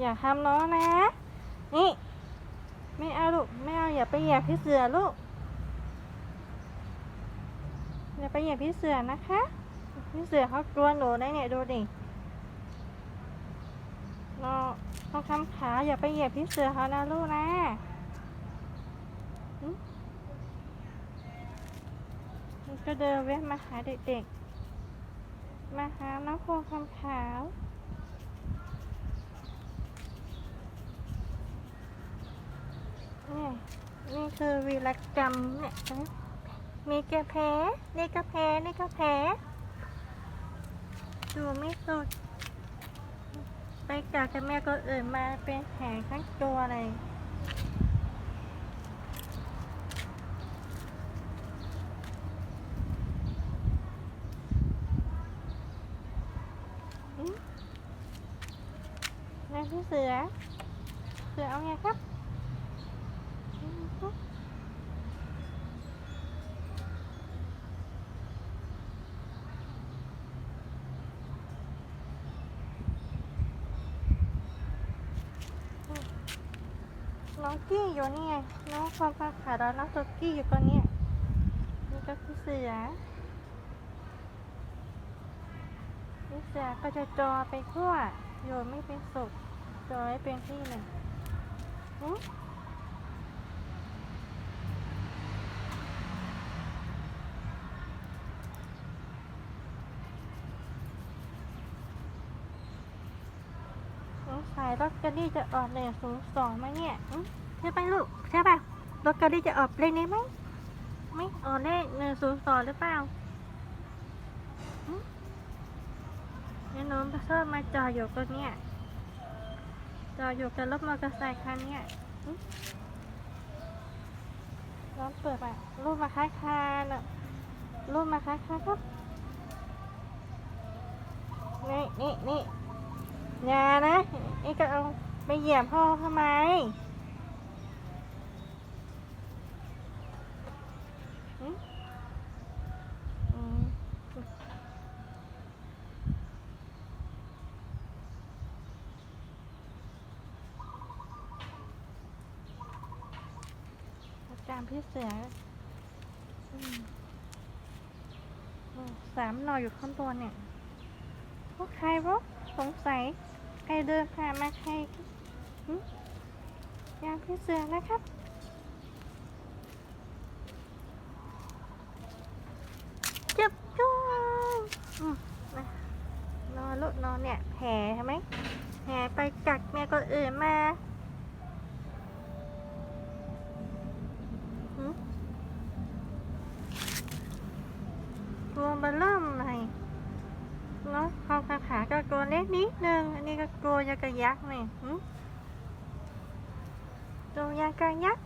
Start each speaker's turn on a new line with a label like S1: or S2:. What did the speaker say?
S1: อย่าทำน้องนะ นี่ ไม่เอาลูก ไม่เอาอย่าไปเหยียบพี่เสือลูก อย่าไปเหยียบพี่เสือนะคะ พี่เสือเขากลัวหนูได้เนี่ยดูดิเราต้องทำขาอย่าไปเหยียบพี่เสือเขานะลูกนะหึมันก็เดินแวะมาหาเด็กๆ มาหาน้องโคคำขาว นี่คือวีรกรรมเนี่ยนะมีแกแพ้นี่ก็แพ้นี่ก็แพ้ดูไม่สุด ไปกัดกับแม่ก็อื่นมาเป็นแผลทั้งตัวเลยนายพี่เสือ เสือเอาไงครับ น้องกี้อยู่นี่ไงน้องความฟ้าขาดแล้วน้องตัวกี้อยู่ตรงเนี้นี่ก็พี่เสือพี่เสือก็จะจอไปทั่วโยนไม่เป็นสุขจอให้เป็นที่หนึ่งหึ สงสัยรถกระดี้จะออกเลยศูนย์สองไหมเนี่ยใช่ไหมลูกใช่ป่ะรถกระดี้จะออกเลขนี้ไหมไม่ออกเลขหนึ่งศูนย์สองหรือเปล่าเนี่ยน้องเพิ่มมาจอดอยู่ตรงเนี้ยจอดอยู่กับรถมอเตอร์ไซค์คันเนี้ยน้องเปิดอะรูปมาค้าคานอะรูปมาค้าคานครับนี่นี่นี่อย่านะ นี่ก็เอาไปเหยียบพ่อทำไม ตามพี่เสือสามหน่ออยู่ข้างบนเนี่ยพวกใครวะสงสัย รเดินผ่านมาใครหึยามพี่เสือนะครับ จับจุ้งอืมมานอนลุกนอนเนี่ยแผลใช่ไหมแผลไปกัดแม่คนอื่นมาหืมตัวบลเริ่มเลยเนาะเขา ก็ตัวเล็กนิดนึง อันนี้ก็ตัวยากระยักษ์นี่ตัวยากระยักษ์